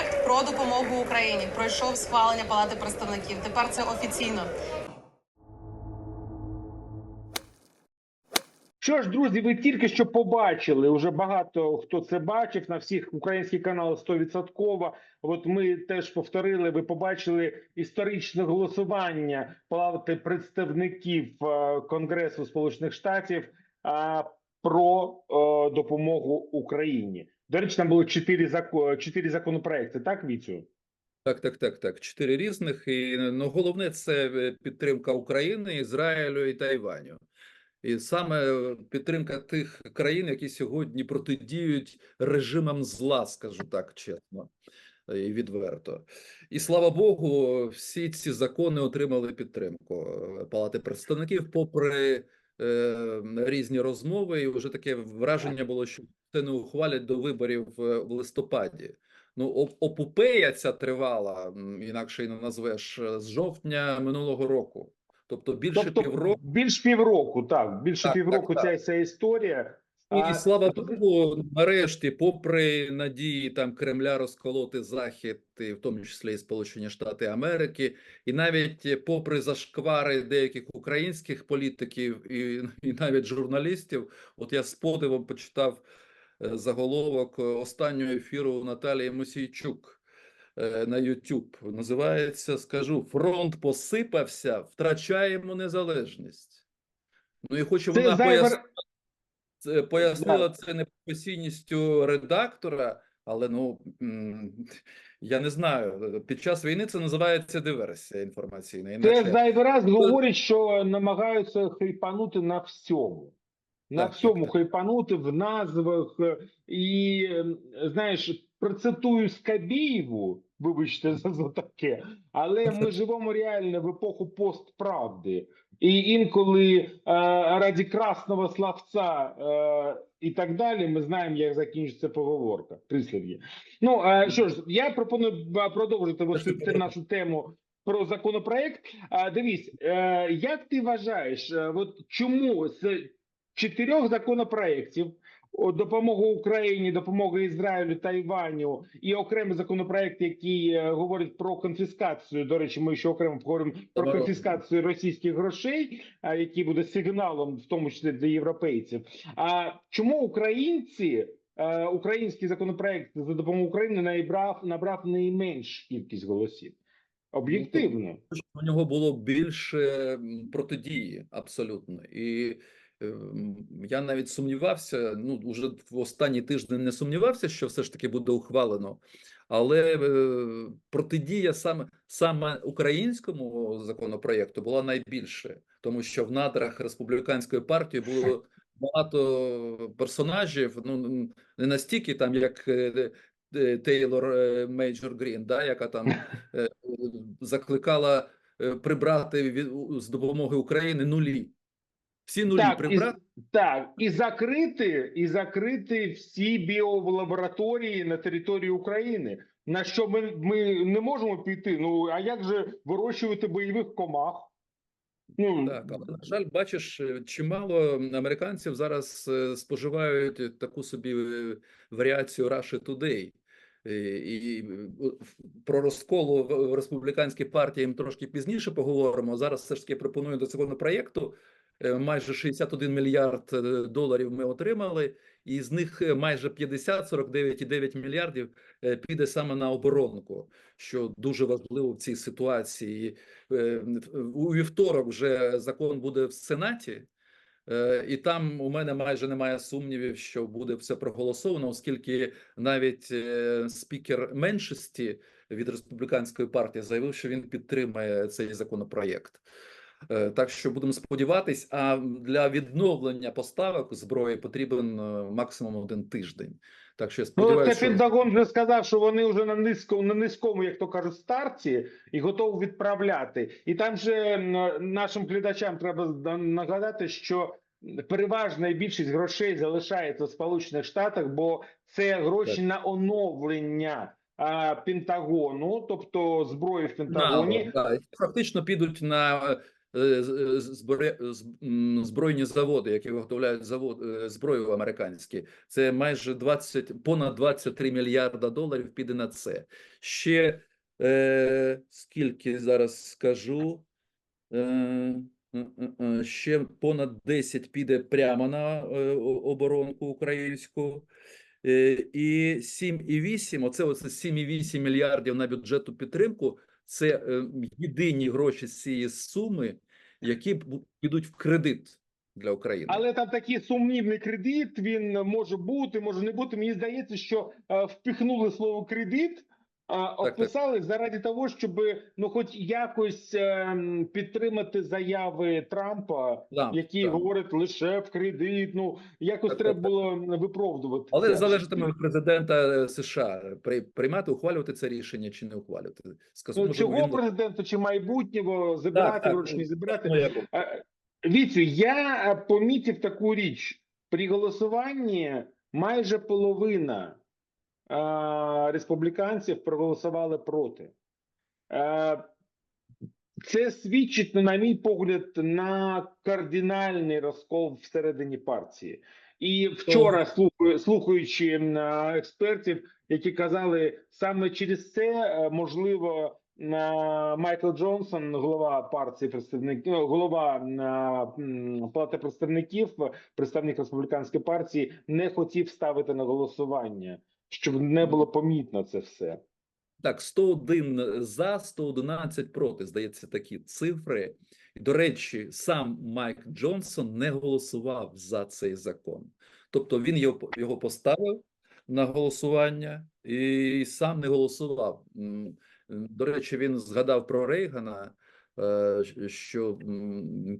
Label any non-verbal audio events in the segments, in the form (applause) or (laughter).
Законопроект про допомогу Україні пройшов схвалення Палати представників. Тепер це офіційно. Що ж, друзі, ви тільки що побачили. Уже багато хто це бачив на всіх українських каналах 100%. От ми теж повторили. Ви побачили історичне голосування Палати представників е, Конгресу Сполучених Штатів е, про е, допомогу Україні. До речі, там було чотири зако- чотири законопроекти. Так, Віцю? Так, так, так, так. Чотири різних. І ну, головне це е, підтримка України, Ізраїлю і Тайваню. І саме е, підтримка тих країн, які сьогодні протидіють режимам зла, скажу так чесно і відверто. І слава Богу, всі ці закони отримали підтримку е, Палати представників, попри е, різні розмови, і вже таке враження було, що це не ухвалять до виборів е, в листопаді. Ну, опупея ця тривала, інакше і не назвеш, е, з жовтня минулого року. Тобто більше Тобто півроку. більш півроку, так більше Так, півроку так, ця так. вся історія. І, А- і слава Богу, нарешті, попри надії там Кремля розколоти Захід, і в тому числі і Сполучені Штати Америки, і навіть е, попри зашквари деяких українських політиків і, і навіть журналістів, от я з подивом почитав заголовок е, останнього ефіру Наталії Мосійчук е, на YouTube. Називається, скажу, фронт посипався, втрачаємо незалежність. Ну і хочу вона зайве- пояснити. Пояснила це непрофесійністю редактора, але ну я не знаю. Під час війни це називається диверсія інформаційна. Це Інакше зайвий раз говорить, що намагаються хайпанути на всьому. На Так, всьому так, хайпанути в назвах. е, І е, знаєш, процитую Скабєєву, вибачте за, за таке, але ми (laughs) живемо реально в епоху постправди. І інколи е, раді красного словця е, і так далі, ми знаємо, як закінчиться поговорка. Прислів'я. Ну е, що ж, я пропоную е, продовжити цю нашу тему про законопроект. А, дивись, е, як ти вважаєш, е, от чому з чотирьох законопроєктів допомога Україні, допомога Ізраїлю, Тайваню і окремий законопроект, який е, говорить про конфіскацію. До речі, ми ще окремо поговоримо про конфіскацію російських грошей, а, який буде сигналом, в тому числі для європейців. А чому українці? е, Український законопроект за допомогою України набрав набрав найменш кількість голосів. Об'єктивно. у нього було більше протидії абсолютно. І я навіть сумнівався. Ну уже в останній тиждень не сумнівався, що все ж таки буде ухвалено. Але е, протидія саме саме українському законопроєкту була найбільше, тому що в надрах республіканської партії було багато персонажів. Ну не настільки там, як е, е, Тейлор е, Мейджор Грін, да, яка там е, закликала прибрати від з допомоги України нулі. Всі нулі Так, і, прибрати. так, і закрити, і закрити всі біолабораторії на території України. На що ми, ми не можемо піти? Ну а як же вирощувати бойових комах? Ну Так, але на жаль, бачиш, е, чимало американців зараз е, споживають таку собі е, варіацію Russia Today. І, і про розколу в республіканській партії трошки пізніше поговоримо. Зараз все ж таки пропоную до законопроєкту. Е, Майже 61 мільярд е, доларів ми отримали, і з них е, майже 50, 49,9 мільярдів піде саме на оборонку, що дуже важливо в цій ситуації. У вівторок вже закон буде в Сенаті, і там у мене майже немає сумнівів, що буде все проголосовано, оскільки навіть спікер меншості від республіканської партії заявив, що він підтримає цей законопроєкт. Е, Так що будемо сподіватись, а для відновлення поставок зброї потрібен е, максимум один тиждень. Так що я Ну, сподіваюся, це що Пентагон вже сказав, що вони вже на низькому, на низькому, як то кажуть, старті і готові відправляти. І там же нашим глядачам треба нагадати, що переважна більшість грошей залишається в Сполучених Штатах, бо це гроші Так. на оновлення Пентагону, тобто зброї в Пентагоні. Да, да, фактично підуть на е, м, збройні заводи, які виготовляють завод е, зброю американські, це майже 20, понад 23 мільярда доларів піде на це. Ще е, скільки зараз скажу. Е, е, е, е, ще понад 10 піде прямо на е, оборонку українську. Е, І 7,8, оце оце 7,8 мільярдів на бюджетну підтримку. Це е, єдині гроші з цієї суми, які підуть в кредит для України. Але там такий сумнівний кредит. Він може бути, може не бути. Мені здається, що е, впихнули слово кредит, а так. описали заради того, щоб ну, хоч якось ем, підтримати заяви Трампа, Да, які да. говорять лише в кредит. Ну якось Так, треба так, було виправдувати. Але це. залежатиме від президента е, США при- приймати, ухвалювати це рішення чи не ухвалювати. Сказ- Ну, цього він- президента чи майбутнього забирати так, гроші, ну, забирати. ну, як- Е, Віцю, я е, помітив таку річ. При голосуванні майже половина е, республіканців проголосували проти. Це свідчить, на мій погляд, на кардинальний розкол всередині партії. І вчора, слухаючи експертів, які казали, саме через це е, можливо Майкл Джонсон, голова партії представників, ну, голова палати представників, представник республіканської партії, не хотів ставити на голосування, щоб не було помітно це все. Так, 101 за, 111 проти, здається, такі цифри. До речі, сам Майк Джонсон не голосував за цей закон. Тобто він його, його поставив на голосування і сам не голосував. До речі, він згадав про Рейгана, е, що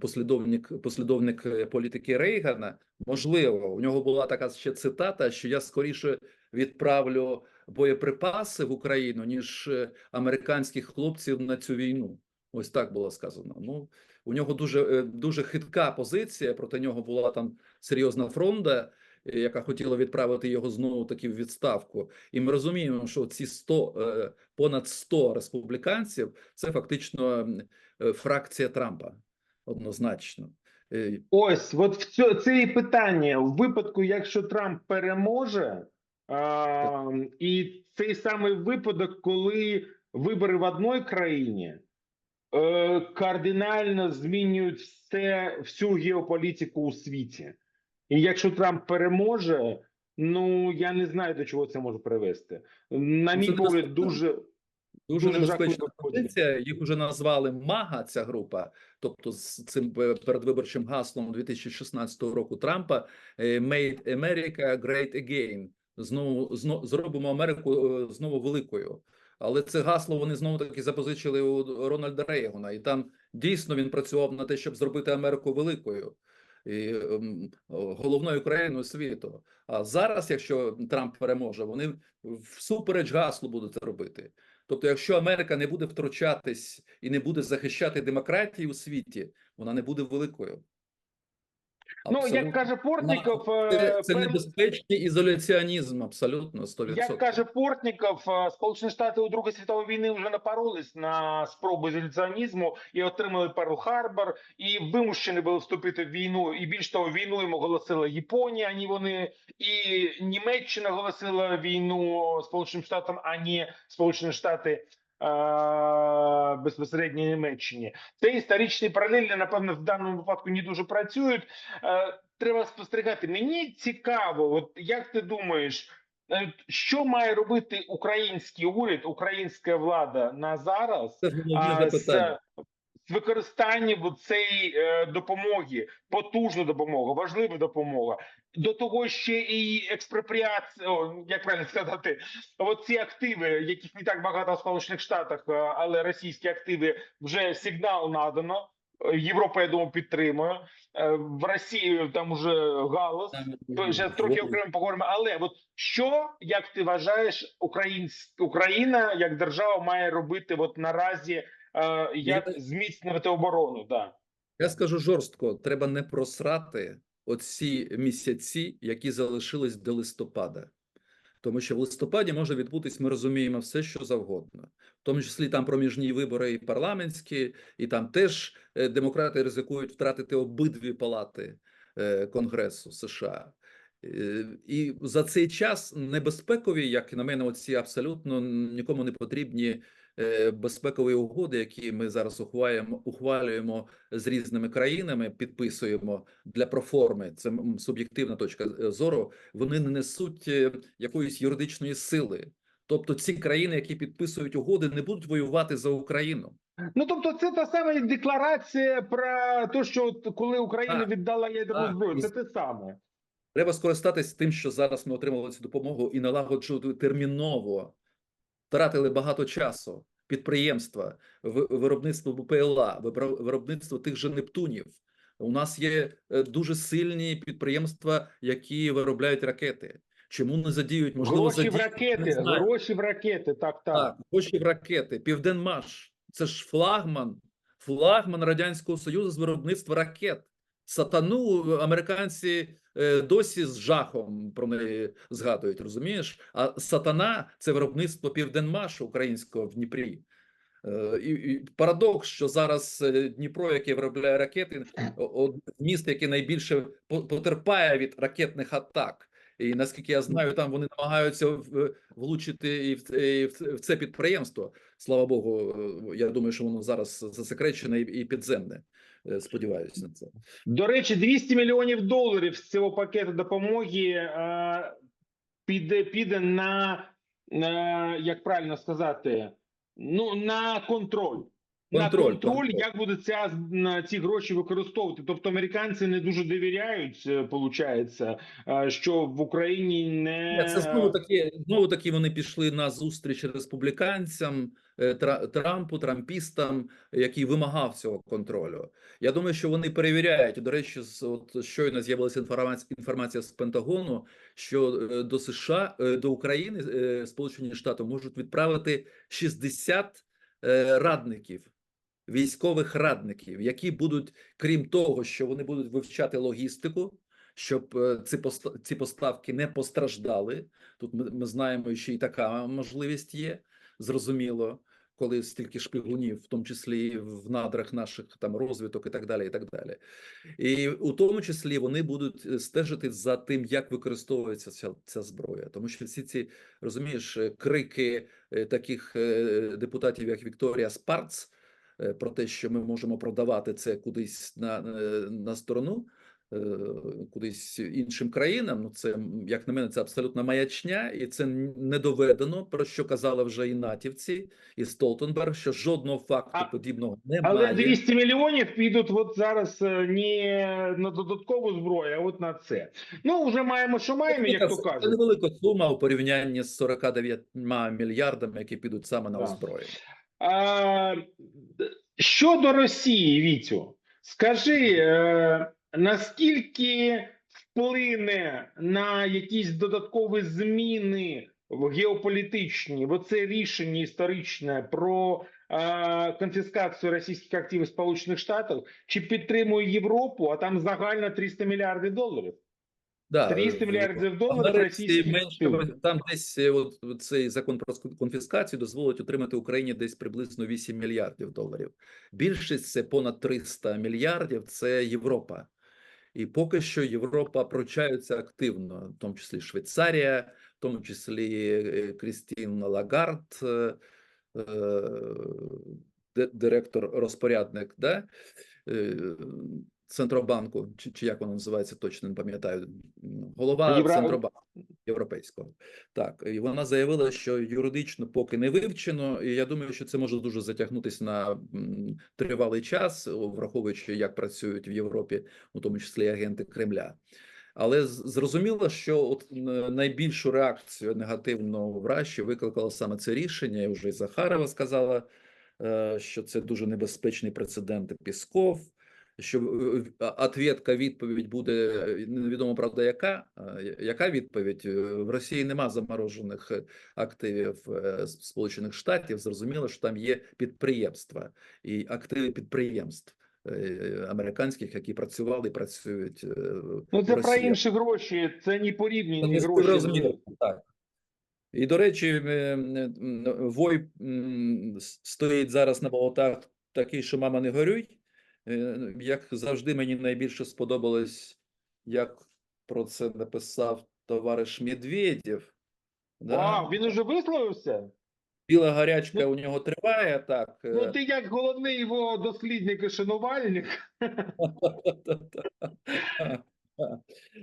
послідовник, послідовник е, політики Рейгана, можливо, у нього була така ще цитата, що я скоріше відправлю боєприпаси в Україну, ніж е, американських хлопців на цю війну. Ось так було сказано. Ну у нього дуже е, дуже хитка позиція. Проти нього була там серйозна фронта, е, яка хотіла відправити його знову таки в відставку. І ми розуміємо, що ці 100, е, понад 100 республіканців це фактично фракція Трампа однозначно. Ось, от в цьо, це і питання. В випадку, якщо Трамп переможе, а, і цей самий випадок, коли вибори в одній країні е, кардинально змінюють все, всю геополітику у світі. І якщо Трамп переможе, ну я не знаю, до чого це може привести. На мій погляд, дуже Дуже Дуже небезпечна позиція. Їх вже назвали МАГА, ця група, тобто з цим е, передвиборчим гаслом 2016 року Трампа е, «Made America Great Again». Знову зробимо Америку е, знову великою. Але це гасло вони знову таки запозичили у Рональда Рейгана, і там дійсно він працював на те, щоб зробити Америку великою. І ем, головною країною світу. А зараз, якщо Трамп переможе, вони всупереч гаслу будуть це робити. Тобто, якщо Америка не буде втручатись і не буде захищати демократію у світі, вона не буде великою. Ну як каже Портніков, це, це пер- небезпечний ізоляціонізм, абсолютно 100%. Як каже Портніков, Сполучені Штати у Другої світової війни вже напоролись на спробу ізоляціонізму і отримали Перл-Харбор, і вимушені були вступити в війну. І більш того, війну їм оголосила Японія, а не вони, і Німеччина оголосила війну Сполученим Штатам, а не Сполучені Штати. Е, Безпосередньо Німеччині це історичні паралелі, напевно, в даному випадку не дуже працюють. Е, Треба спостерігати. Мені цікаво, от як ти думаєш, Е, Що має робити український уряд, українська влада на зараз Це з, запитання. з використанням цієї е, допомоги, потужна допомога, важлива допомога. До того ще і експропріація, о, як правильно сказати, оці активи, яких не так багато в Сполучених Штатах, е, але російські активи вже сигнал надано. Європа, я думаю, підтримує. Е, В Росії там уже галас. То трохи окремо поговоримо. Але от що, як ти вважаєш, Україна як держава має робити от наразі, як Я- зміцнювати оборону? Да. Я скажу жорстко: треба не просрати оці місяці, які залишились до листопада. Тому що в листопаді може відбутись, ми розуміємо, все, що завгодно, в тому числі там проміжні вибори і парламентські, і там теж е, демократи ризикують втратити обидві палати е, Конгресу США. Е, І за цей час небезпекові, як на мене, оці абсолютно нікому не потрібні безпекові угоди, які ми зараз ухвалюємо, ухвалюємо з різними країнами, підписуємо для проформи. Це суб'єктивна точка е, зору. Вони не несуть е, якоїсь юридичної сили. Тобто, ці країни, які підписують угоди, не будуть воювати за Україну. Ну тобто, це та сама декларація про те, що от коли Україна Так, віддала ядерну зброю, це те саме. Треба скористатись тим, що зараз ми отримали цю допомогу, і налагоджувати терміново. Втратили багато часу. Підприємства, виробництво БПЛА, виробництво тих же Нептунів. У нас є е, дуже сильні підприємства, які виробляють ракети. Чому не задіють? Можливо, гроші в ракети, гроші в ракети, так, так. Так, гроші в ракети, Південмаш. Це ж флагман, флагман Радянського Союзу з виробництва ракет. Сатану американці досі з жахом про неї згадують, розумієш? А сатана це виробництво Південмашу українського в Дніпрі. Е, І, і парадокс, що зараз е, Дніпро, яке виробляє ракети, міст, яке найбільше потерпає від ракетних атак. І наскільки я знаю, там вони намагаються влучити і в, і в це- підприємство. Слава Богу, е, я думаю, що воно зараз засекречене і підземне. Е, Сподіваюся на це. До речі, 200 мільйонів доларів з цього пакету допомоги е, піде, піде на, на, як правильно сказати, ну, на контроль. на Контроль, контроль, контроль. як будуть ця, на ці гроші використовувати. Тобто американці не дуже довіряють, виходить, що в Україні не Це знову таки, знову таки вони пішли на зустріч республіканцям, е, Трампу, трампістам, який вимагав цього контролю. Я думаю, що вони перевіряють. До речі, от щойно з'явилася інформація, інформація з Пентагону, що е, до США е, до України е, Сполучені Штати можуть відправити 60 е, радників. Військових радників, які будуть, крім того, що вони будуть вивчати логістику, щоб е, ці ці поставки не постраждали. Тут ми, ми знаємо, що і така можливість є. Зрозуміло, коли стільки шпигунів, в тому числі в надрах наших там розвиток і так далі. І так далі. І у тому числі вони будуть е, стежити за тим, як використовується ця, ця зброя, тому що всі ці розумієш е, крики е, таких депутатів, як Вікторія Спарц, про те, що ми можемо продавати це кудись на, на сторону, кудись іншим країнам. Ну це як на мене, це абсолютно маячня, і це не доведено. Про що казали вже і натівці, і Столтенберг, що жодного факту А- подібного немає. Але 200 мільйонів підуть от зараз е, не на додаткову зброю, а от на це. Ну, вже маємо, що маємо, як то Це невелика сума у порівнянні з 49 мільярдами, які підуть саме на озброєння. Щодо Росії, Вітю, скажи, е, наскільки вплине на якісь додаткові зміни в геополітичні в оце рішення історичне про е, конфіскацію російських активів Сполучених Штатів, чи підтримує Європу, а там загально 300 мільярдів доларів? Да, 300 мільярдів доларів російських менше, там десь е, от цей закон про конфіскацію дозволить отримати Україні десь приблизно 8 мільярдів доларів. Більшість це понад 300 мільярдів. Це Європа. І поки що Європа пручається активно, в тому числі Швейцарія, в тому числі е, Крістін Лагард, е, е, директор розпорядник, да? Центробанку, чи, чи як воно називається, точно не пам'ятаю. Голова Євро- Центробанку Європейського. Так, і вона заявила, що юридично поки не вивчено, і я думаю, що це може дуже затягнутися на тривалий час, враховуючи, як працюють в Європі, у тому числі агенти Кремля. Але зрозуміло, що от найбільшу реакцію негативну в Раші викликало саме це рішення. І вже Захарова сказала, е, що це дуже небезпечний прецедент Пісков. Що е, ответка, відповідь буде е, невідомо правда, яка Е, яка відповідь Е, в Росії нема заморожених е, активів е, Сполучених Штатів. Зрозуміло, що там є підприємства і активи підприємств е, американських, які працювали і працюють. е, Ну, це про інші гроші, це не порівняні Це гроші. розуміло, так. І, до речі, е, Вой стоїть зараз на болотах такий, що мама не горюй. Е, Як завжди, мені найбільше сподобалось, як про це написав товариш Медведєв. Да? А, він уже висловився? Біла гарячка у нього триває так. е, Ну, ти як головний його дослідник і шанувальник. (laughs)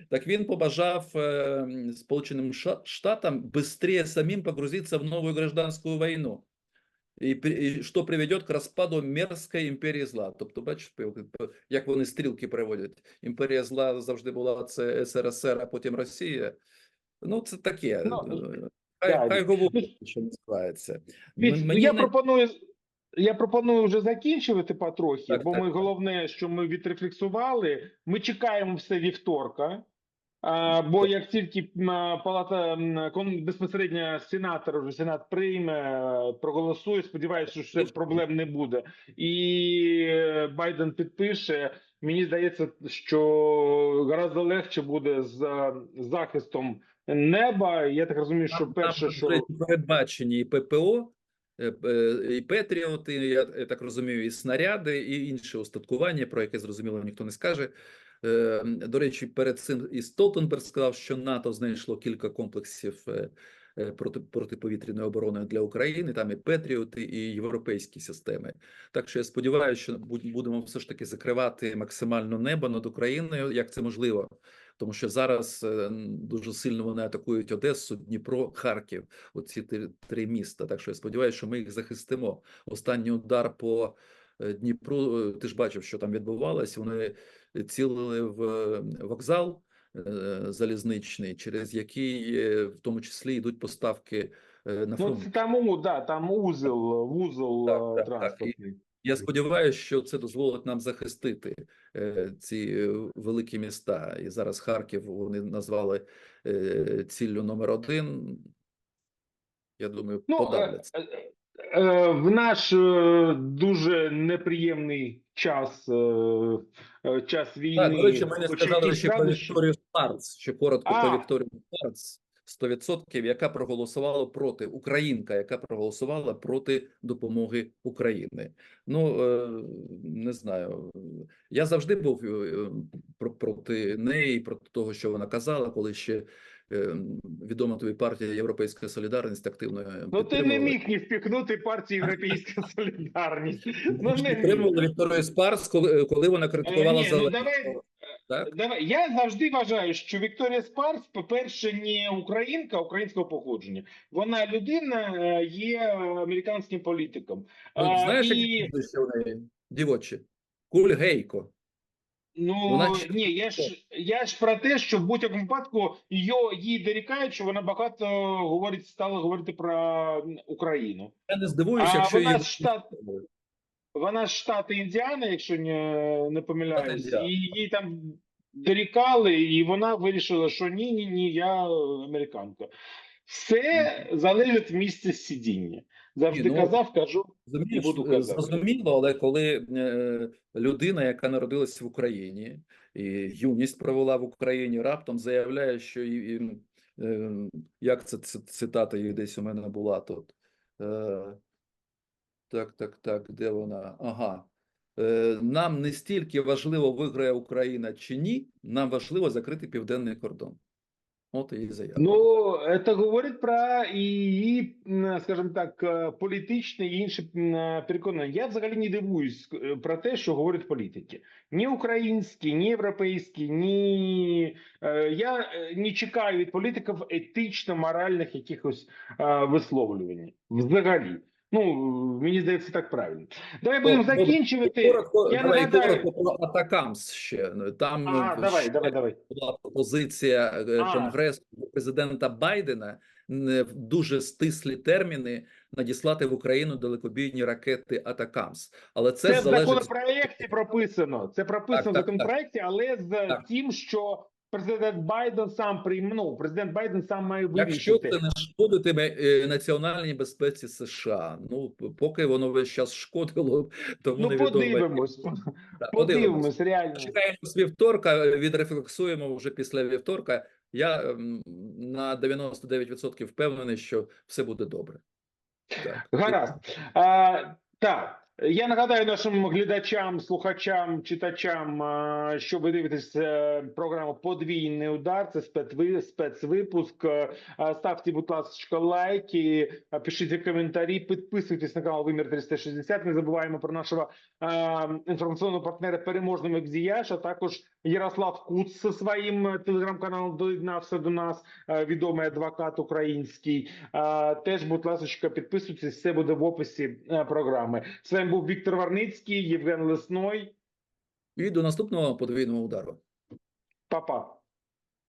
Так він побажав е, Сполученим Штатам быстрее самим погрузиться в новую гражданскую войну. І, і що приведет к розпаду мерзкої імперії зла. Тобто, бачите, як вони стрілки приводять. Імперія зла завжди була це СРСР, а потім Росія. Ну, це таке. Ну, е, Хай, так. хай говорить, що називається. Віць, ну, я не- пропоную. Я пропоную вже закінчувати потрохи, Так, бо так, ми так. головне, що ми відрефлексували. Ми чекаємо все вівторка. Бо як тільки палата безпосередньо сенатор, вже сенат прийме, проголосує. Сподіваюся, що проблем не буде. І е, Байден підпише. Мені здається, що гораздо легше буде з е, захистом неба. Я так розумію, що перше, що передбачені і ППО, е, і Петріоти, я так розумію, і снаряди, і інше устаткування, про яке зрозуміло ніхто не скаже. Е, До речі, перед цим і Столтенберг сказав, що НАТО знайшло кілька комплексів е, е, проти протиповітряної оборони для України. Там і Петріоти, і європейські системи. Так що я сподіваюся, що будемо все ж таки закривати максимально небо над Україною, як це можливо. Тому що зараз е, дуже сильно вони атакують Одесу, Дніпро, Харків. Оці три, три міста. Так що я сподіваюся, що ми їх захистимо. Останній удар по Дніпру. е, Ти ж бачив, що там відбувалось. Вони цілили в е, вокзал е, залізничний, через який е, в тому числі йдуть поставки е, на Ну, це там, да, там узел, вузол Так, е, так, так. Я сподіваюся, що це дозволить нам захистити е, ці е, великі міста. І зараз Харків вони назвали е, ціллю номер один. Я думаю, Ну, е, подавляться. Е, в наш е, дуже неприємний час, е, час війни. Так, до речі, мені сказали ще про. Вікторію Спарц, ще коротко А. про Вікторію Спарц. 100%, яка проголосувала проти українка, яка проголосувала проти допомоги України. Ну не знаю. Я завжди був про- проти неї, проти того, що вона казала, коли ще відома тобі партія Європейська Солідарність активно Ну, ти не міг не впікнути партію Європейська (laughs) Солідарність. Ну, підтримувала Вікторію Спарц, коли, коли вона Е, критикувала ні, ну, давай, Так? Давай я завжди вважаю, що Вікторія Спарс, по-перше, не українка українського походження. Вона людина е, є американським політиком. Ну, А, знаєш, і, які прізвища у неї? Дівочі. Ну вона ні, я ж я ж про те, що в будь-якому випадку її, їй дорікають, що вона багато говорить, стала говорити про Україну. Я не здивуюся, А якщо вона її... штат- Вона з штату Індіана, якщо не, не помиляюсь, і їй там дорікали, і вона вирішила, що ні, ні, ні, я американка. Все залежить від місця сидіння. Завжди ну, казав, кажу. Розумієш, буду е, казати. зрозуміло, але коли е, людина, яка народилася в Україні і юність провела в Україні, раптом заявляє, що і, і, е, як це цитата її десь у мене була тут. Е, так, так, так, де вона? Ага. Нам не стільки важливо, виграє Україна чи ні, нам важливо закрити південний кордон. От и заявка. Ну, это говорить про її, м, скажімо так, е, політичне і інше переконання. Я взагалі не дивуюсь е, про те, що говорять політики. Ні українські, ні європейські, ні. е, Я е, не чекаю від політиків етично-моральних якихось е, висловлювань. Взагалі. Ну, мені здається, так правильно. Давай будемо закінчувати. Коротко, я давай нагадаю- коротко про Атакамс ще. Там А, ну, давай, ще давай, давай. була пропозиція е, А. Конгресу президента Байдена не в дуже стислі терміни надіслати в Україну далекобійні ракети Атакамс. Але це, Це, в залежить законопроекті прописано. Це прописано Так, в так, законопроекті, але з Так. тим, що президент Байден сам прийме, ну, президент Байден сам має Якщо це не шкодитиме е, національній безпеці США. Ну поки воно весь час шкодило, тому Ну, невідомо. подивимось. (laughs) Подивимось, реально. Чекаємо з вівторка, відрефлексуємо вже після вівторка. Я м, на 99% впевнений, що все буде добре. Так. Гаразд. А, так. Я нагадаю нашим глядачам, слухачам, читачам, що ви дивитесь е, програму Подвійний удар. Це спецви- спецвипуск. Е, Ставте, будь ласка, лайки, пишіть коментарі, підписуйтесь на канал Вимір 360. Не забуваємо про нашого е, інформаційного партнера переможного Екзіяш, а також Ярослав Куц зі своїм е, телеграм-каналом доєднався до нас, е, відомий адвокат український. Теж, будь ласка, підписуйтесь, все буде в описі е, програми. З вами був Віктор Варницький, Євген Лесной. І до наступного подвійного удару. Па-па.